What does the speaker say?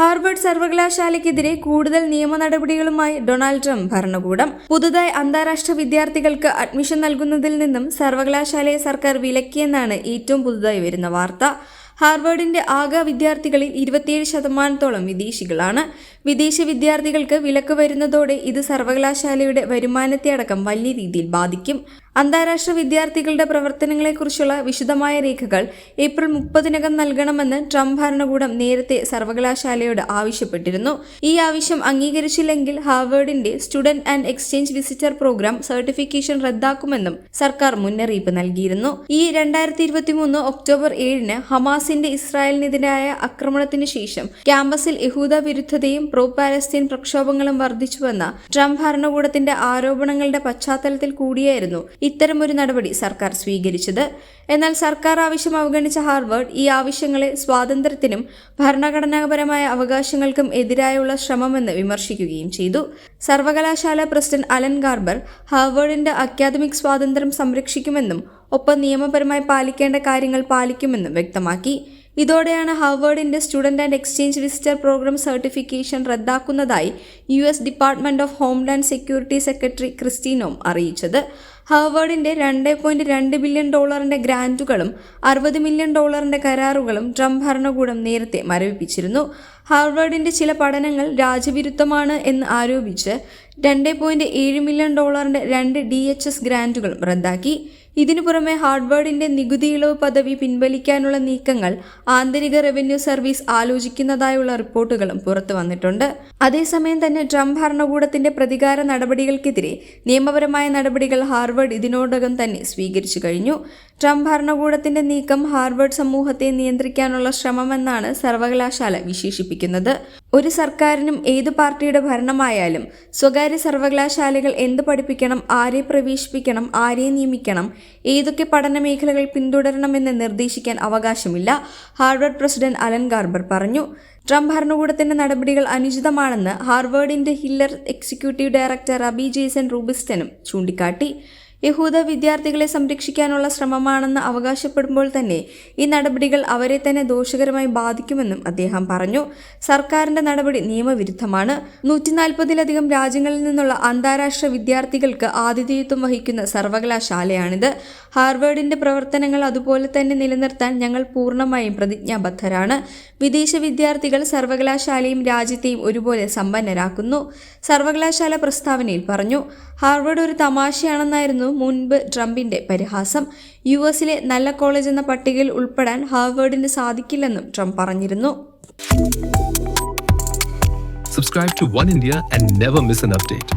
Harvard സർവകലാശാലയ്ക്കെതിരെ കൂടുതൽ നിയമ നടപടികളുമായി ഡൊണാൾഡ് ട്രംപ് ഭരണകൂടം. പുതുതായി അന്താരാഷ്ട്ര വിദ്യാർത്ഥികൾക്ക് അഡ്മിഷൻ നൽകുന്നതിൽ നിന്നും സർവകലാശാലയെ സർക്കാർ വിലക്കിയെന്നാണ് ഏറ്റവും പുതുതായി വരുന്ന വാർത്ത. ഹാർവേഡിന്റെ ആകെ വിദ്യാർത്ഥികളിൽ ഇരുപത്തിയേഴ് ശതമാനത്തോളം വിദേശികളാണ്. വിദേശ വിദ്യാർത്ഥികൾക്ക് വിലക്ക് വരുന്നതോടെ ഇത് സർവകലാശാലയുടെ വരുമാനത്തെ അടക്കം വലിയ രീതിയിൽ ബാധിക്കും. അന്താരാഷ്ട്ര വിദ്യാർത്ഥികളുടെ പ്രവർത്തനങ്ങളെക്കുറിച്ചുള്ള വിശദമായ രേഖകൾ ഏപ്രിൽ മുപ്പതിനകം നൽകണമെന്ന് ട്രംപ് ഭരണകൂടം നേരത്തെ സർവകലാശാലയോട് ആവശ്യപ്പെട്ടിരുന്നു. ഈ ആവശ്യം അംഗീകരിച്ചില്ലെങ്കിൽ ഹാർവേഡിന്റെ student and exchange visitor program certification റദ്ദാക്കുമെന്നും സർക്കാർ മുന്നറിയിപ്പ് നൽകിയിരുന്നു. ഈ രണ്ടായിരത്തി ഇരുപത്തിമൂന്ന് ഒക്ടോബർ ഏഴിന് ഹമാസിന്റെ ഇസ്രായേലിനെതിരായ ആക്രമണത്തിന് ശേഷം ക്യാമ്പസിൽ യഹൂദ വിരുദ്ധതയും പ്രോ പാലസ്തീൻ പ്രക്ഷോഭങ്ങളും വർദ്ധിച്ചുവെന്ന ട്രംപ് ഭരണകൂടത്തിന്റെ ആരോപണങ്ങളുടെ പശ്ചാത്തലത്തിൽ കൂടിയായിരുന്നു ഇത്തരമൊരു നടപടി സർക്കാർ സ്വീകരിച്ചത്. എന്നാൽ സർക്കാർ ആവശ്യം അവഗണിച്ച ഹാർവേഡ് ഈ ആവശ്യങ്ങളെ സ്വാതന്ത്ര്യത്തിനും ഭരണഘടനാപരമായ അവകാശങ്ങൾക്കും എതിരായുള്ള ശ്രമമെന്ന് വിമർശിക്കുകയും ചെയ്തു. സർവകലാശാല പ്രസിഡന്റ് അലൻ ഗാർബർ ഹാർവേർഡിന്റെ അക്കാദമിക് സ്വാതന്ത്ര്യം സംരക്ഷിക്കുമെന്നും ഒപ്പം നിയമപരമായി പാലിക്കേണ്ട കാര്യങ്ങൾ പാലിക്കുമെന്നും വ്യക്തമാക്കി. ഇതോടെയാണ് ഹാർവേർഡിന്റെ student and exchange visitor program certification റദ്ദാക്കുന്നതായി U S department of homeland security secretary Kristi Noem അറിയിച്ചത്. ഹാർവേർഡിന്റെ രണ്ട് പോയിന്റ് രണ്ട് ബില്യൺ ഡോളറിന്റെ ഗ്രാന്റുകളും അറുപത് മില്യൺ ഡോളറിന്റെ കരാറുകളും ട്രംപ് ഭരണകൂടം നേരത്തെ മരവിപ്പിച്ചിരുന്നു. ഹാർവാർഡിന്റെ ചില പഠനങ്ങൾ രാജ്യവിരുദ്ധമാണ് എന്ന് ആരോപിച്ച് രണ്ട് പോയിന്റ് ഏഴ് മില്യൺ ഡോളറിന്റെ രണ്ട് ഡി എച്ച് എസ് ഗ്രാന്റുകളും റദ്ദാക്കി. ഇതിനു പുറമെ ഹാർഡ്വേർഡിന്റെ നികുതി ഇളവ് പദവി പിൻവലിക്കാനുള്ള നീക്കങ്ങൾ ആന്തരിക റവന്യൂ സർവീസ് ആലോചിക്കുന്നതായുള്ള റിപ്പോർട്ടുകളും പുറത്തു വന്നിട്ടുണ്ട്. അതേസമയം തന്നെ ട്രംപ് ഭരണകൂടത്തിന്റെ പ്രതികാര നടപടികൾക്കെതിരെ നിയമപരമായ നടപടികൾ ഹാർവേർഡ് ഇതിനോടകം തന്നെ സ്വീകരിച്ചു കഴിഞ്ഞു. ട്രംപ് ഭരണകൂടത്തിന്റെ നീക്കം ഹാർവേഡ് സമൂഹത്തെ നിയന്ത്രിക്കാനുള്ള ശ്രമമെന്നാണ് സർവകലാശാല വിശേഷിപ്പിക്കുന്നത്. ഒരു സർക്കാരിനും ഏത് പാർട്ടിയുടെ ഭരണമായാലും സ്വകാര്യ സർവകലാശാലകൾ എന്ത് പഠിപ്പിക്കണം ആരെ പ്രവേശിപ്പിക്കണം ആരെ നിയമിക്കണം ഏതൊക്കെ പഠന മേഖലകൾ പിന്തുടരണമെന്ന് നിർദ്ദേശിക്കാൻ അവകാശമില്ല ഹാർവർഡ് പ്രസിഡന്റ് അലൻ ഗാർബർ പറഞ്ഞു. ട്രംപ് ഭരണകൂടത്തിന്റെ നടപടികൾ അനുചിതമാണെന്ന് ഹാർവേർഡിന്റെ Hillel executive director rabbi Jason റൂബിസ്റ്റനും ചൂണ്ടിക്കാട്ടി. യഹൂദ വിദ്യാർത്ഥികളെ സംരക്ഷിക്കാനുള്ള ശ്രമമാണെന്ന് അവകാശപ്പെടുമ്പോൾ തന്നെ ഈ നടപടികൾ അവരെ തന്നെ ദോഷകരമായി ബാധിക്കുമെന്നും അദ്ദേഹം പറഞ്ഞു. സർക്കാരിന്റെ നടപടി നിയമവിരുദ്ധമാണ്. നൂറ്റി നാൽപ്പതിലധികം രാജ്യങ്ങളിൽ നിന്നുള്ള അന്താരാഷ്ട്ര വിദ്യാർത്ഥികൾക്ക് ആതിഥേയത്വം വഹിക്കുന്ന സർവകലാശാലയാണിത്. ഹാർവേഡിന്റെ പ്രവർത്തനങ്ങൾ അതുപോലെ തന്നെ നിലനിർത്താൻ ഞങ്ങൾ പൂർണമായും പ്രതിജ്ഞാബദ്ധരാണ്. വിദേശ വിദ്യാർത്ഥികൾ സർവകലാശാലയും രാജ്യത്തെയും ഒരുപോലെ സമ്പന്നരാക്കുന്നു സർവകലാശാല പ്രസ്താവനയിൽ പറഞ്ഞു. ഹാർവേഡ് ഒരു തമാശയാണെന്നായിരുന്നു മുൻപ് ട്രംപിന്റെ പരിഹാസം യു എസിലെ നല്ല കോളേജ് എന്ന പട്ടികയിൽ ഉൾപ്പെടാൻ ഹാർവേർഡിന് സാധിക്കില്ലെന്നും ട്രംപ് പറഞ്ഞിരുന്നു Subscribe to One India and never miss an update.